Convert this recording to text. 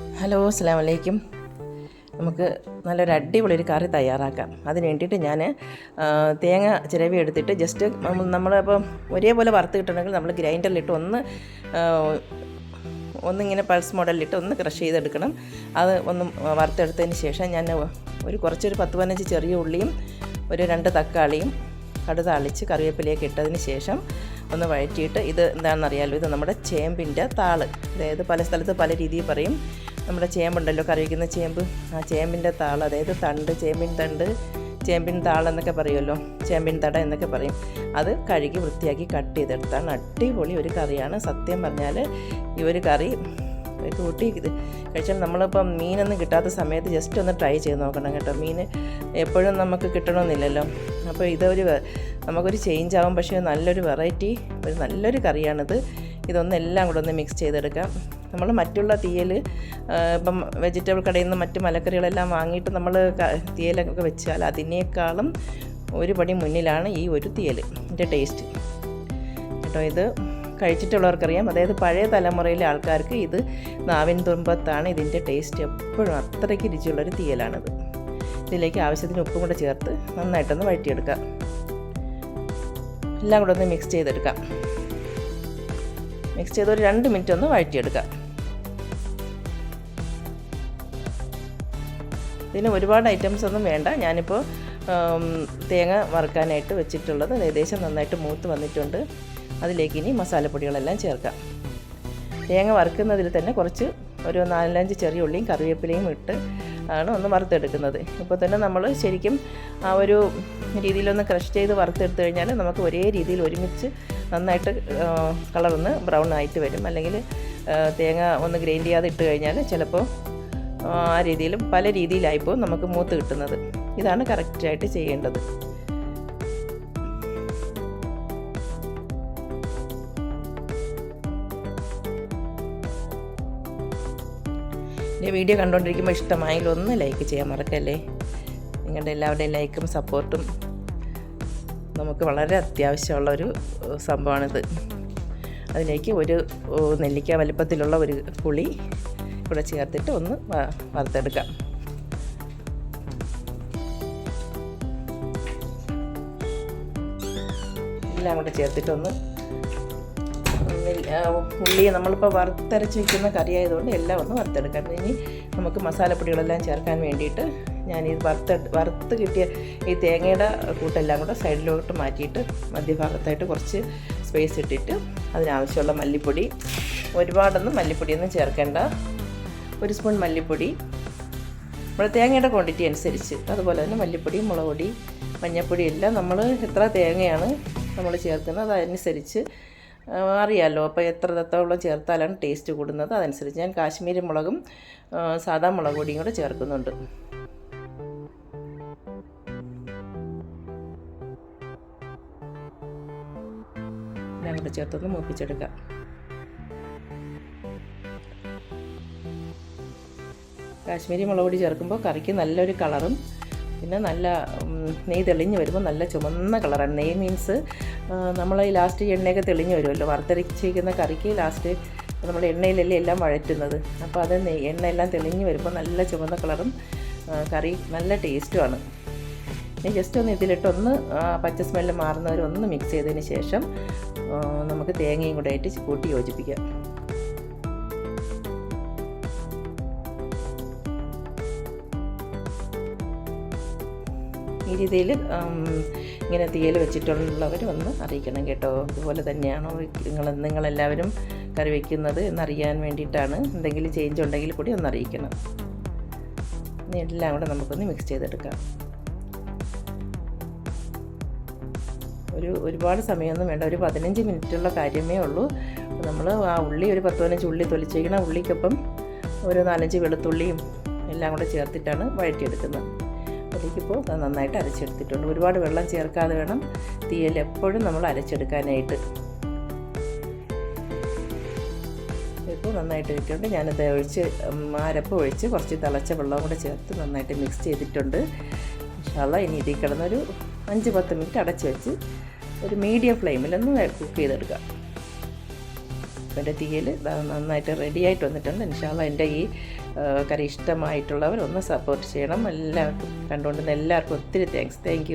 Hello അസ്സാം വലൈക്കും നമുക്ക് നല്ലൊരു അടിപൊളി ഒരു കറി തയ്യാറാക്കാം. അതിന് വേണ്ടിയിട്ട് ഞാൻ തേങ്ങ ചിരവി എടുത്തിട്ട് ജസ്റ്റ് നമ്മളിപ്പം ഒരേപോലെ വറുത്ത് കിട്ടണമെങ്കിൽ നമ്മൾ ഗ്രൈൻഡറിലിട്ട് ഒന്ന് ഒന്നിങ്ങനെ പൾസ് മോഡലിലിട്ട് ഒന്ന് ക്രഷ് ചെയ്തെടുക്കണം. അത് ഒന്ന് വറുത്തെടുത്തതിന് ശേഷം ഞാൻ ഒരു കുറച്ചൊരു പത്ത് പതിനഞ്ച് ചെറിയ ഉള്ളിയും ഒരു രണ്ട് തക്കാളിയും കടുതളിച്ച് താളിച്ച് കറിവേപ്പിലേക്ക് ഇട്ടതിന് ശേഷം ഒന്ന് വഴറ്റിയിട്ട് ഇത് എന്താണെന്നറിയാലോ? ഇത് നമ്മുടെ ചേമ്പിന്റെ താൾ. അതായത് പല സ്ഥലത്ത് പല രീതിയിൽ പറയും. നമ്മുടെ ചേമ്പുണ്ടല്ലോ കറി വയ്ക്കുന്ന ചേമ്പ്. ആ ചേമ്പിന്റെ താൾ അതായത് തണ്ട് ചേമ്പിൻ തണ്ട് ചേമ്പിൻ താളെന്നൊക്കെ പറയുമല്ലോ. ചേമ്പിൻ തട എന്നൊക്കെ പറയും. അത് കഴുകി വൃത്തിയാക്കി കട്ട് ചെയ്തെടുത്താണ്. അടിപൊളി ഒരു കറിയാണ്. സത്യം പറഞ്ഞാൽ ഈ ഒരു കറി കൂട്ടി ഇത് കഴിച്ചാൽ നമ്മളിപ്പം മീനൊന്നും കിട്ടാത്ത സമയത്ത് ജസ്റ്റ് ഒന്ന് ട്രൈ ചെയ്ത് നോക്കണം കേട്ടോ. മീൻ എപ്പോഴും നമുക്ക് കിട്ടണമെന്നില്ലല്ലോ. അപ്പോൾ ഇതൊരു നമുക്കൊരു ചേഞ്ച് ആവും. പക്ഷേ നല്ലൊരു വെറൈറ്റി ഒരു നല്ലൊരു കറിയാണിത്. ഇതൊന്നും എല്ലാം കൂടെ ഒന്ന് മിക്സ് ചെയ്തെടുക്കാം. നമ്മൾ മറ്റുള്ള തീയൽ ഇപ്പം വെജിറ്റബിൾ കടയിൽ നിന്ന് മറ്റ് മലക്കറികളെല്ലാം വാങ്ങിയിട്ട് നമ്മൾ തീയലൊക്കെ വെച്ചാൽ അതിനേക്കാളും ഒരു പടി മുന്നിലാണ് ഈ ഒരു തീയൽ ഇതിന്റെ ടേസ്റ്റ് കേട്ടോ ഇത്. കഴിച്ചിട്ടുള്ളവർക്കറിയാം. അതായത് പഴയ തലമുറയിലെ ആൾക്കാർക്ക് ഇത് നാവിൻ തുമ്പത്താണ്. ഇതിന്റെ ടേസ്റ്റ് എപ്പോഴും അത്രയ്ക്ക് രുചിയുള്ളൊരു തീയലാണിത്. ഇതിലേക്ക് ആവശ്യത്തിന് ഉപ്പും കൂടെ ചേർത്ത് നന്നായിട്ടൊന്ന് വഴറ്റിയെടുക്കാം. എല്ലാം കൂടെ ഒന്ന് മിക്സ് ചെയ്തെടുക്കാം. മിക്സ് ചെയ്ത് ഒരു രണ്ട് മിനിറ്റ് ഒന്ന് വഴറ്റിയെടുക്കാം. ഇതിന് ഒരുപാട് ഐറ്റംസ് ഒന്നും വേണ്ട. ഞാനിപ്പോൾ തേങ്ങ വറുക്കാനായിട്ട് വെച്ചിട്ടുള്ളത്. ഏകദേശം നന്നായിട്ട് മൂത്ത് വന്നിട്ടുണ്ട്. അതിലേക്ക് ഇനി മസാലപ്പൊടികളെല്ലാം ചേർക്കാം തേങ്ങ വറുക്കുന്നതിൽ തന്നെ കുറച്ച് ഒരു നാലഞ്ച് ചെറിയ ഉള്ളിയും കറിവേപ്പിലയും ഇട്ട് ആണ് ഒന്ന് വറുത്തെടുക്കുന്നത്. ഇപ്പോൾ തന്നെ നമ്മൾ ശരിക്കും ആ ഒരു രീതിയിലൊന്ന് ക്രഷ് ചെയ്ത് വറുത്തെടുത്ത് കഴിഞ്ഞാൽ നമുക്ക് ഒരേ രീതിയിൽ ഒരുമിച്ച് നന്നായിട്ട് കളറൊന്ന് ബ്രൗൺ ആയിട്ട് വരും. അല്ലെങ്കിൽ തേങ്ങ ഒന്ന് ഗ്രൈൻഡ് ചെയ്യാതെ ഇട്ട് കഴിഞ്ഞാൽ ചിലപ്പോൾ ആ രീതിയിലും പല രീതിയിലായിപ്പോൾ നമുക്ക് മൂത്ത് കിട്ടുന്നത്. ഇതാണ് കറക്റ്റായിട്ട് ചെയ്യേണ്ടത്. എന്റെ വീഡിയോ കണ്ടുകൊണ്ടിരിക്കുമ്പോൾ ഇഷ്ടമായെങ്കിൽ ഒന്ന് ലൈക്ക് ചെയ്യാൻ മറക്കല്ലേ. നിങ്ങളുടെ എല്ലാവരുടെയും ലൈക്കും സപ്പോർട്ടും നമുക്ക് വളരെ അത്യാവശ്യമുള്ള ഒരു സംഭവമാണിത്. അതിലേക്ക് ഒരു നെല്ലിക്ക വലിപ്പത്തിലുള്ള ഒരു പുളി ഇവിടെ ചേർത്തിട്ട് ഒന്ന് വറുത്തെടുക്കാം. എല്ലാം കൂടെ ചേർത്തിട്ടൊന്ന് ഉള്ളി നമ്മളിപ്പോൾ വറുത്തരച്ച് വയ്ക്കുന്ന കറി ആയതുകൊണ്ട് എല്ലാം ഒന്ന് വറുത്തെടുക്കാം. ഇനി നമുക്ക് മസാലപ്പൊടികളെല്ലാം ചേർക്കാൻ വേണ്ടിയിട്ട് ഞാൻ ഈ വറുത്ത് വറുത്ത് കിട്ടിയ ഈ തേങ്ങയുടെ കൂട്ടെല്ലാം കൂടെ സൈഡിലോട്ട് മാറ്റിയിട്ട് മധ്യഭാഗത്തായിട്ട് കുറച്ച് സ്പേസ് ഇട്ടിട്ട് അതിനാവശ്യമുള്ള മല്ലിപ്പൊടി ഒരുപാടൊന്നും മല്ലിപ്പൊടിയൊന്നും ചേർക്കേണ്ട. ഒരു സ്പൂൺ മല്ലിപ്പൊടി. നമ്മുടെ തേങ്ങയുടെ ക്വാണ്ടിറ്റി അനുസരിച്ച് അതുപോലെ തന്നെ മല്ലിപ്പൊടി മുളക് പൊടി മഞ്ഞൾപ്പൊടി എല്ലാം നമ്മൾ എത്ര തേങ്ങയാണ് നമ്മൾ ചേർക്കുന്നത് അതനുസരിച്ച് അറിയാമല്ലോ അപ്പോൾ എത്ര തത്തോളം ചേർത്താലാണ് ടേസ്റ്റ് കൂടുന്നത്. അതനുസരിച്ച് ഞാൻ കാശ്മീരി മുളകും സാധാ മുളക് പൊടിയും കൂടെ ചേർക്കുന്നുണ്ട്. എല്ലാം കൂടെ ചേർത്തൊന്ന് മൂപ്പിച്ചെടുക്കാം. കാശ്മീരി മുളക് പൊടി ചേർക്കുമ്പോൾ കറിക്ക് നല്ലൊരു കളറും പിന്നെ നല്ല നെയ്യ് തെളിഞ്ഞ് വരുമ്പോൾ നല്ല ചുമന്ന കളറാണ്. നെയ്യ് മീൻസ് നമ്മൾ ഈ ലാസ്റ്റ് എണ്ണയൊക്കെ തെളിഞ്ഞ് വരുമല്ലോ. വറുത്തരച്ചിരിക്കുന്ന കറിക്ക് ലാസ്റ്റ് നമ്മൾ എണ്ണയിലല്ലേ എല്ലാം വഴറ്റുന്നത്. അപ്പോൾ അത് നെയ് എല്ലാം തെളിഞ്ഞ് വരുമ്പോൾ നല്ല ചുമന്ന കളറും കറി നല്ല ടേസ്റ്റുമാണ് ഇനി ജസ്റ്റ് ഒന്ന് ഇതിലിട്ടൊന്ന് പച്ച സ്മെല്ല് മാറുന്നവരൊന്ന് മിക്സ് ചെയ്തതിന് ശേഷം നമുക്ക് തേങ്ങയും കൂടെ ആയിട്ട് കൂട്ടി യോജിപ്പിക്കാം. ഈ രീതിയിൽ ഇങ്ങനെ തീയൽ വെച്ചിട്ടുള്ളവർ ഒന്ന് അറിയിക്കണം കേട്ടോ. അതുപോലെ തന്നെയാണോ നിങ്ങൾ നിങ്ങളെല്ലാവരും കറി വയ്ക്കുന്നത് എന്നറിയാൻ വേണ്ടിയിട്ടാണ്. എന്തെങ്കിലും ചേഞ്ച് ഉണ്ടെങ്കിൽ കൂടി ഒന്ന് അറിയിക്കണം. ഇനി എല്ലാം കൂടെ നമുക്കൊന്ന് മിക്സ് ചെയ്തെടുക്കാം. ഒരു ഒരുപാട് സമയമൊന്നും വേണ്ട. ഒരു പതിനഞ്ച് മിനിറ്റുള്ള കാര്യമേ ഉള്ളൂ. നമ്മൾ ആ ഉള്ളി ഒരു പത്ത് പതിനഞ്ച് ഉള്ളി തൊലിച്ചേക്കണം ഉള്ളിക്കൊപ്പം ഒരു നാലഞ്ച് വെളുത്തുള്ളിയും എല്ലാം കൂടെ ചേർത്തിട്ടാണ് വഴറ്റിയെടുക്കുന്നത്. അതിലേക്കിപ്പോൾ അത് നന്നായിട്ട് അരച്ചെടുത്തിട്ടുണ്ട്. ഒരുപാട് വെള്ളം ചേർക്കാതെ വേണം തീയൽ എപ്പോഴും നമ്മൾ അരച്ചെടുക്കാനായിട്ട്. ഇപ്പോൾ നന്നായിട്ട് ഇട്ടിട്ടുണ്ട് ഞാനത് ഒഴിച്ച് ആരപ്പ് ഒഴിച്ച് കുറച്ച് തിളച്ച വെള്ളവും കൂടെ ചേർത്ത് നന്നായിട്ട് മിക്സ് ചെയ്തിട്ടുണ്ട്. ഇൻഷാല്ല ഇനി ഇതിൽ കിടന്നൊരു അഞ്ച് പത്ത് മിനിറ്റ് അടച്ച് വെച്ച് ഒരു മീഡിയം ഫ്ലെയിമിലൊന്ന് കുക്ക് ചെയ്തെടുക്കാം. എന്റെ തീയൽ നന്നായിട്ട് നന്നായിട്ട് റെഡിയായിട്ട് വന്നിട്ടുണ്ട്. ഇൻഷാല്ല എന്റെ ഈ കറി ഇഷ്ടമായിട്ടുള്ളവർ ഒന്ന് സപ്പോർട്ട് ചെയ്യണം. എല്ലാവർക്കും കണ്ടുകൊണ്ടുന്ന എല്ലാവർക്കും ഒത്തിരി താങ്ക്സ് താങ്ക്